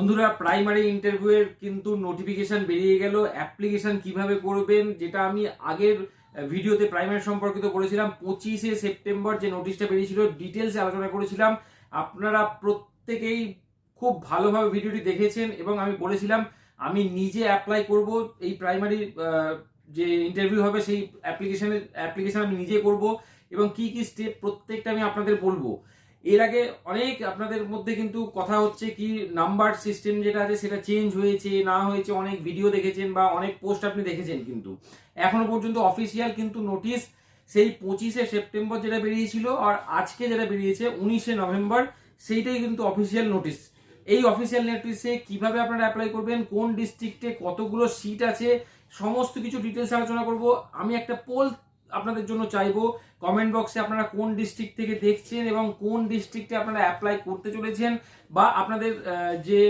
বন্ধুরা প্রাইমারি ইন্টারভিউয়ের কিন্তু নোটিফিকেশন বেরিয়ে গেল। অ্যাপ্লিকেশন কীভাবে করবেন, যেটা আমি আগের ভিডিওতে প্রাইমারি সম্পর্কিত করেছিলাম পঁচিশে সেপ্টেম্বর যে নোটিশটা বেরিয়েছিল ডিটেলসে আলোচনা করেছিলাম। আপনারা প্রত্যেকেই খুব ভালোভাবে ভিডিওটি দেখেছেন এবং আমি বলেছিলাম, আমি নিজে অ্যাপ্লাই করব। এই প্রাইমারি যে ইন্টারভিউ হবে, সেই অ্যাপ্লিকেশনের অ্যাপ্লিকেশন আমি নিজে করব। এবং কি কি স্টেপ প্রত্যেকটা আমি আপনাদের বলব। এর আগে অনেক আপনাদের মধ্যে কিন্তু কথা হচ্ছে কি নাম্বার সিস্টেম যেটা আছে সেটা চেঞ্জ হয়েছে, না হয়েছে, অনেক ভিডিও দেখেছেন বা অনেক পোস্ট আপনি দেখেছেন কিন্তু। এখনও পর্যন্ত অফিসিয়াল কিন্তু নোটিশ সেই পঁচিশে সেপ্টেম্বর যেটা বেরিয়েছিল আর আজকে যেটা বেরিয়েছে উনিশে নভেম্বর, সেইটাই কিন্তু অফিসিয়াল নোটিশ এই অফিসিয়াল নোটিশে কীভাবে আপনারা অ্যাপ্লাই করবেন, কোন ডিস্ট্রিক্টে কতগুলো সিট আছে, সমস্ত কিছু ডিটেলস আলোচনা করব। আমি একটা পোল আপনাদের জন্য চাইব। কমেন্ট বক্সে আপনারা কোন ডিস্ট্রিক্ট থেকে দেখছেন এবং কোন ডিস্ট্রিক্টে আপনারা অ্যাপ্লাই করতে চলেছেন বা আপনাদের যে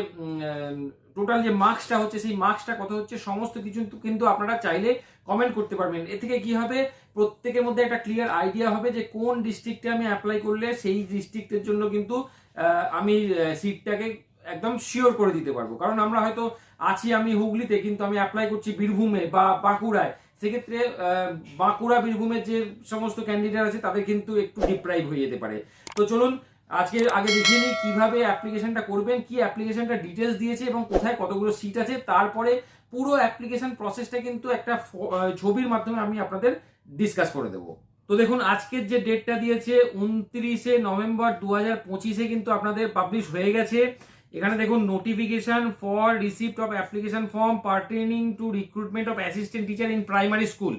টোটাল যে মার্কসটা হচ্ছে, সেই মার্কসটা কত হচ্ছে, সমস্ত কিছু কিন্তু আপনারা চাইলে কমেন্ট করতে পারবেন। এ থেকে কি হবে, প্রত্যেকের মধ্যে একটা ক্লিয়ার আইডিয়া হবে যে কোন ডিস্ট্রিক্টে আমি অ্যাপ্লাই করলে সেই ডিস্ট্রিক্টের জন্য কিন্তু আমি সিটটাকে একদম শিওর করে দিতে পারব। কারণ আমরা হয়তো আছি আমি হুগলিতে, কিন্তু আমি অ্যাপ্লাই করছি বীরভূমে বা বাঁকুড়ায়। সেক্ষেত্রে বাঁকুড়া, বীরভূমের যে সমস্ত ক্যান্ডিডেট আছে, তাদের কিন্তু একটু ডিপ্রাইভ হয়ে যেতে পারে। তো চলুন, আজকে আগে দেখিয়ে নিই কীভাবে অ্যাপ্লিকেশনটা করবেন, কি অ্যাপ্লিকেশনটা ডিটেলস দিয়েছে এবং কোথায় কতগুলো সিট আছে। তারপরে পুরো অ্যাপ্লিকেশন প্রসেসটা কিন্তু একটা ছবির মাধ্যমে আমি আপনাদের ডিসকাস করে দেবো। তো দেখুন, আজকের যে ডেটটা দিয়েছে, উনত্রিশে নভেম্বর দু হাজার পঁচিশে কিন্তু আপনাদের পাবলিশ হয়ে গেছে। এখানে দেখুন notification for receipt of application form pertaining to recruitment of assistant teacher in primary school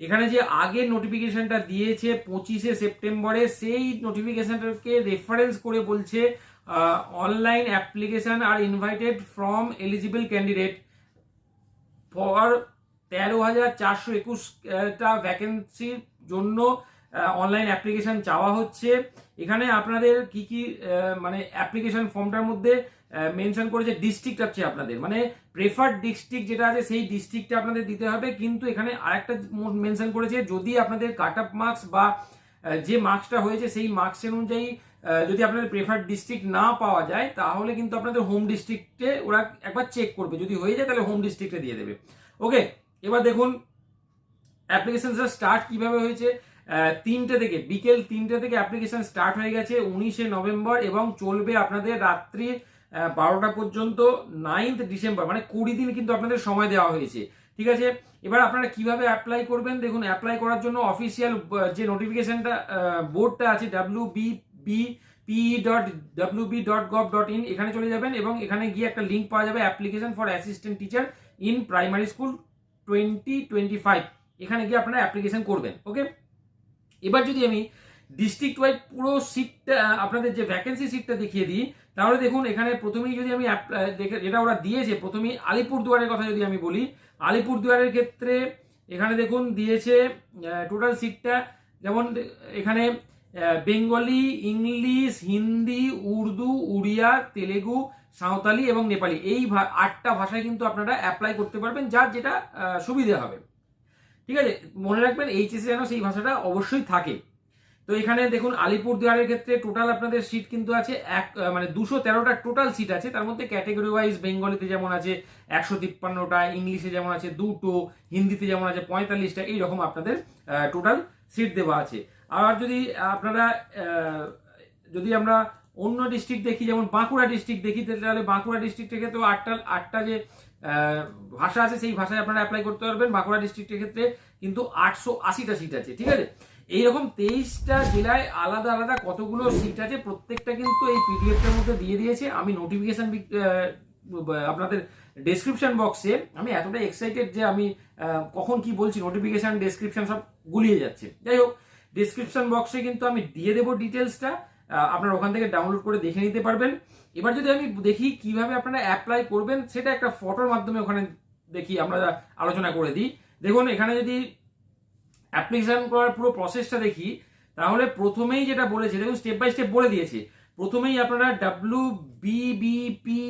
এখানে যে আগের নোটিফিকেশনটা দিয়েছে পঁচিশে সেপ্টেম্বরে, সেই নোটিফিকেশনটাকে রেফারেন্স করে বলছে online application are invited from eligible candidate for তেরো হাজার চারশো একুশটা ভ্যাকেন্সির জন্য অনলাইন অ্যাপ্লিকেশন চাওয়া হচ্ছে। এখানে আপনাদের কি কি মানে অ্যাপ্লিকেশন ফর্মটার মধ্যে মেনশন করেছে ডিস্ট্রিক্ট আছে আপনাদের। মানে প্রেফার্ড ডিস্ট্রিক্ট যেটা আছে, সেই ডিস্ট্রিক্টটা আপনাদের দিতে হবে। কিন্তু এখানে আরেকটা মেনশন করেছে, যদি আপনাদের কাট আপ মার্কস বা যে মার্কসটা হয়েছে, সেই মার্কসের অনুযায়ী যদি আপনাদের প্রেফার্ড ডিস্ট্রিক্ট না পাওয়া যায়, তাহলে কিন্তু আপনাদের হোম ডিস্ট্রিক্টে ওরা একবার চেক করবে। যদি হয়ে যায়, তাহলে হোম ডিস্ট্রিক্টে দিয়ে দেবে। ওকে এবার দেখুন অ্যাপ্লিকেশনটা স্টার্ট কীভাবে হয়েছে। তিনটে থেকে, বিকেল তিনটে থেকে অ্যাপ্লিকেশন স্টার্ট হয়ে গেছে উনিশে নভেম্বর এবং চলবে আপনাদের রাত্রি বারোটা পর্যন্ত নাইন্থ ডিসেম্বর মানে কুড়ি দিন কিন্তু আপনাদের সময় দেওয়া হয়েছে। ঠিক আছে? এবার আপনারা কীভাবে অ্যাপ্লাই করবেন? দেখুন অ্যাপ্লাই করার জন্য অফিসিয়াল যে নোটিফিকেশনটা বোর্ডটা আছে W B B P dot W B dot gov dot in এখানে চলে যাবেন এবং এখানে গিয়ে একটা লিঙ্ক পাওয়া যাবে application for assistant teacher in primary school twenty twenty five এখানে গিয়ে আপনারা অ্যাপ্লিকেশন করবেন ওকে এবার যদি আমি ডিস্ট্রিক্ট ওয়াইজ পুরো সিটটা আপনাদের যে ভ্যাকেন্সি সিটটা দেখিয়ে দিই, তাহলে দেখুন এখানে প্রথমেই যদি আমি যেটা ওরা দিয়েছে, প্রথমেই আলিপুরদুয়ারের কথা যদি আমি বলি, আলিপুরদুয়ারের ক্ষেত্রে এখানে দেখুন দিয়েছে টোটাল সিটটা যেমন এখানে বেঙ্গলি, ইংলিশ, হিন্দি, উর্দু, উড়িয়া, তেলেগু, সাঁওতালি এবং নেপালি। এই আটটা ভাষায় কিন্তু আপনারা অ্যাপ্লাই করতে পারবেন, যার যেটা সুবিধা হবে। ঠিক আছে? মনে রাখবেন এইচএসে যেন সেই ভাষাটা অবশ্যই থাকে। তো এখানে দেখুন, আলিপুরদুয়ারের ক্ষেত্রে টোটাল আপনাদের সিট কিন্তু আছে এক মানে দুশো তেরোটা টোটাল সিট আছে। তার মধ্যে ক্যাটেগরি ওয়াইজ বেঙ্গলিতে যেমন আছে একশো তিপ্পান্নটা ইংলিশে যেমন আছে দুটো, হিন্দিতে যেমন আছে পঁয়তাল্লিশটা, এইরকম আপনাদের টোটাল সিট দেওয়া আছে। আর যদি আপনারা যদি আমরা অন্য ডিস্ট্রিক্ট দেখি, যেমন বাঁকুড়া ডিস্ট্রিক্ট দেখি তাহলে বাঁকুড়া ডিস্ট্রিক্টের ক্ষেত্রে আটটা আটটা যে ভাষা আছে, সেই ভাষায় আপনারা অ্যাপ্লাই করতে পারবেন। বাঁকুড়া ডিস্ট্রিক্টের ক্ষেত্রে কিন্তু আটশো আশিটা সিট আছে, ঠিক আছে? এইরকম তেইশটা জেলায় আলাদা আলাদা কতগুলো সিট আছে, প্রত্যেকটা কিন্তু এই পিডিএফটার মধ্যে দিয়ে দিয়েছে। আমি নোটিফিকেশন আপনাদের ডেসক্রিপশন বক্সে আমি এতটা এক্সাইটেড যে আমি কখন কি বলছি নোটিফিকেশন ডেসক্রিপশন সব গুলিয়ে যাচ্ছে। যাই হোক ডেসক্রিপশন বক্সে কিন্তু আমি দিয়ে দেবো ডিটেলসটা আপনারা ওখান থেকে ডাউনলোড করে দেখে নিতে পারবেন। এবার যদি আমি দেখি কীভাবে আপনারা অ্যাপ্লাই করবেন, সেটা একটা ফটোর মাধ্যমে ওখানে দেখি, আমরা আলোচনা করে দিই। দেখুন, এখানে যদি অ্যাপ্লিকেশন করার পুরো প্রসেসটা দেখি, তাহলে প্রথমেই যেটা বলেছে, দেখুন স্টেপ বাই স্টেপ বলে দিয়েছে। প্রথমেই আপনারা W BBP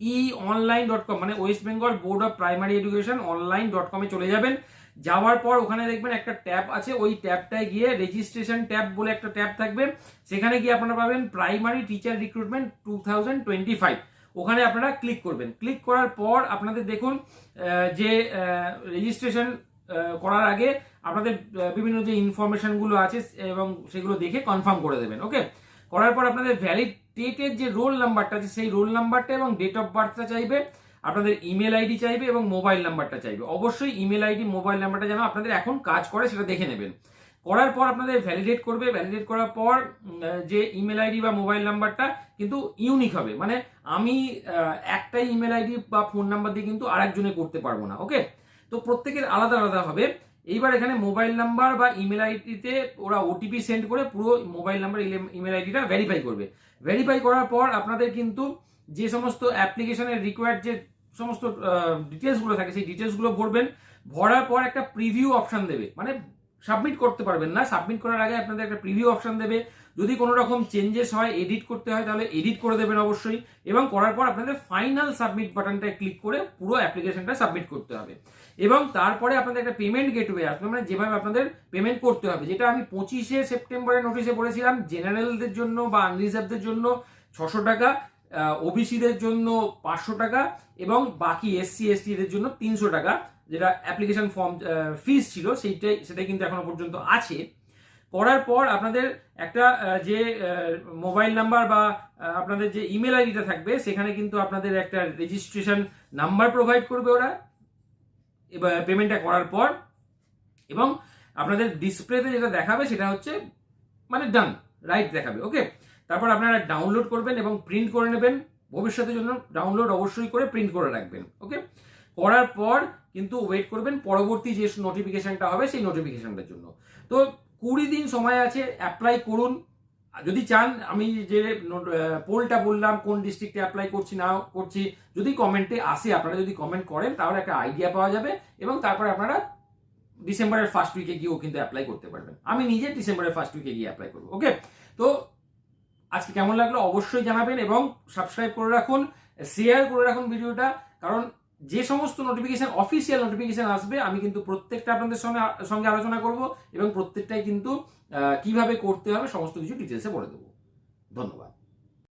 E online dot com মানে West Bengal board of primary education online dot কমে চলে যাবেন। যাওয়ার পর ওখানে দেখবেন একটা ট্যাব আছে, ওই ট্যাবটায় গিয়ে রেজিস্ট্রেশন ট্যাব বলে একটা ট্যাব থাকবে। সেখানে গিয়ে আপনারা পাবেন primary teacher recruitment two thousand twenty five ওখানে আপনারা ক্লিক করবেন। ক্লিক করার পর আপনাদের দেখুন যে রেজিস্ট্রেশন করার আগে আপনাদের বিভিন্ন যে ইনফরমেশনগুলো আছে এবং সেগুলো দেখে কনফার্ম করে দেবেন ওকে করার পর আপনাদের ভ্যালিড ডেটের যে রোল নাম্বারটা আছে, সেই রোল নাম্বারটা এবং ডেট অফ বার্থটা চাইবে। আপনাদের ইমেল আইডি চাইবে এবং মোবাইল নাম্বারটা চাইবে। অবশ্যই ইমেল আইডি মোবাইল নাম্বারটা যেন আপনাদের এখন কাজ করে সেটা দেখে নেবেন। করার পর আপনাদের ভ্যালিডেট করবে। ভ্যালিডেট করার পর যে ইমেল আইডি বা মোবাইল নাম্বারটা কিন্তু ইউনিক হবে। মানে আমি একটাই ইমেল আইডি বা ফোন নাম্বার দিয়ে কিন্তু আরেকজনে করতে পারব না ওকে তো প্রত্যেকের আলাদা আলাদা হবে। এইবার এখানে মোবাইল নাম্বার বা ইমেল আইডিতে ওরা ওটিপি সেন্ড করে পুরো মোবাইল নাম্বার ইমেল আইডিটা ভেরিফাই করবে। ভেরিফাই করার পর আপনাদের কিন্তু যে সমস্ত অ্যাপ্লিকেশনের রিকোয়ার্ড যে সমস্ত ডিটেলসগুলো থাকে, সেই ডিটেলসগুলো ভরবেন। ভরার পর একটা প্রিভিউ অপশান দেবে। মানে সাবমিট করতে পারবেন না। সাবমিট করার আগে আপনাদের একটা প্রিভিউ অপশান দেবে। যদি কোনো রকম চেঞ্জেস হয় এডিট করতে হয়, তাহলে এডিট করে দেবেন অবশ্যই। এবং করার পর আপনাদের ফাইনাল সাবমিট বাটনটায় ক্লিক করে পুরো অ্যাপ্লিকেশনটা সাবমিট করতে হবে। এবং তারপরে আপনাদের একটা পেমেন্ট গেটওয়ে আসবে। মানে যেভাবে আপনাদের পেমেন্ট করতে হবে। যেটা আমি পঁচিশে সেপ্টেম্বরের নোটিশে বলেছিলাম জেনারেলদের জন্য বা আনরিজার্ভদের জন্য ছশো টাকা। ওবিসিদের জন্য পাঁচশো টাকা এবং বাকি এসসি এসটিদের জন্য তিনশো টাকা, যেটা অ্যাপ্লিকেশন ফর্ম ফিস ছিল, সেইটাই, সেটাই কিন্তু এখনও পর্যন্ত আছে। করার পর আপনাদের একটা যে মোবাইল নাম্বার বা আপনাদের যে ইমেল আইডিটা থাকবে, সেখানে কিন্তু আপনাদের একটা রেজিস্ট্রেশন নাম্বার প্রোভাইড করবে ওরা। এবার পেমেন্টটা করার পর এবং আপনাদের ডিসপ্লেতে যেটা দেখাবে, সেটা হচ্ছে মানে ডান রাইট দেখাবে ওকে তারপর আপনারা ডাউনলোড করবেন এবং প্রিন্ট করে নেবেন। ভবিষ্যতের জন্য ডাউনলোড অবশ্যই করে প্রিন্ট করে রাখবেন ওকে করার পর কিন্তু ওয়েট করবেন, পরবর্তী যে নোটিফিকেশনটা হবে সেই নোটিফিকেশনটার জন্য। তো কুড়ি দিন সময় আছে অ্যাপ্লাই করুন। যদি চান, আমি যে পোলটা বললাম, কোন ডিস্ট্রিক্টে অ্যাপ্লাই করছি, না করছি, যদি কমেন্টে আসে, আপনারা যদি কমেন্ট করেন, তাহলে একটা আইডিয়া পাওয়া যাবে এবং তারপরে আপনারা ডিসেম্বরের ফার্স্ট উইকে গিয়েও কিন্তু অ্যাপ্লাই করতে পারবেন। আমি নিজে ডিসেম্বরের ফার্স্ট উইকে গিয়ে অ্যাপ্লাই করব ওকে তো আজকে কেমন লাগল অবশ্যই জানাবেন এবং সাবস্ক্রাইব করে রাখুন শেয়ার করে রাখুন ভিডিওটা, কারণ যে সমস্ত নোটিফিকেশান অফিসিয়াল নোটিফিকেশান আসবে, আমি কিন্তু প্রত্যেকটা আপনাদের সঙ্গে সঙ্গে আলোচনা করব এবং প্রত্যেকটাই কিন্তু কীভাবে করতে হবে, সমস্ত কিছু ডিটেলসে বলে দেবো। ধন্যবাদ।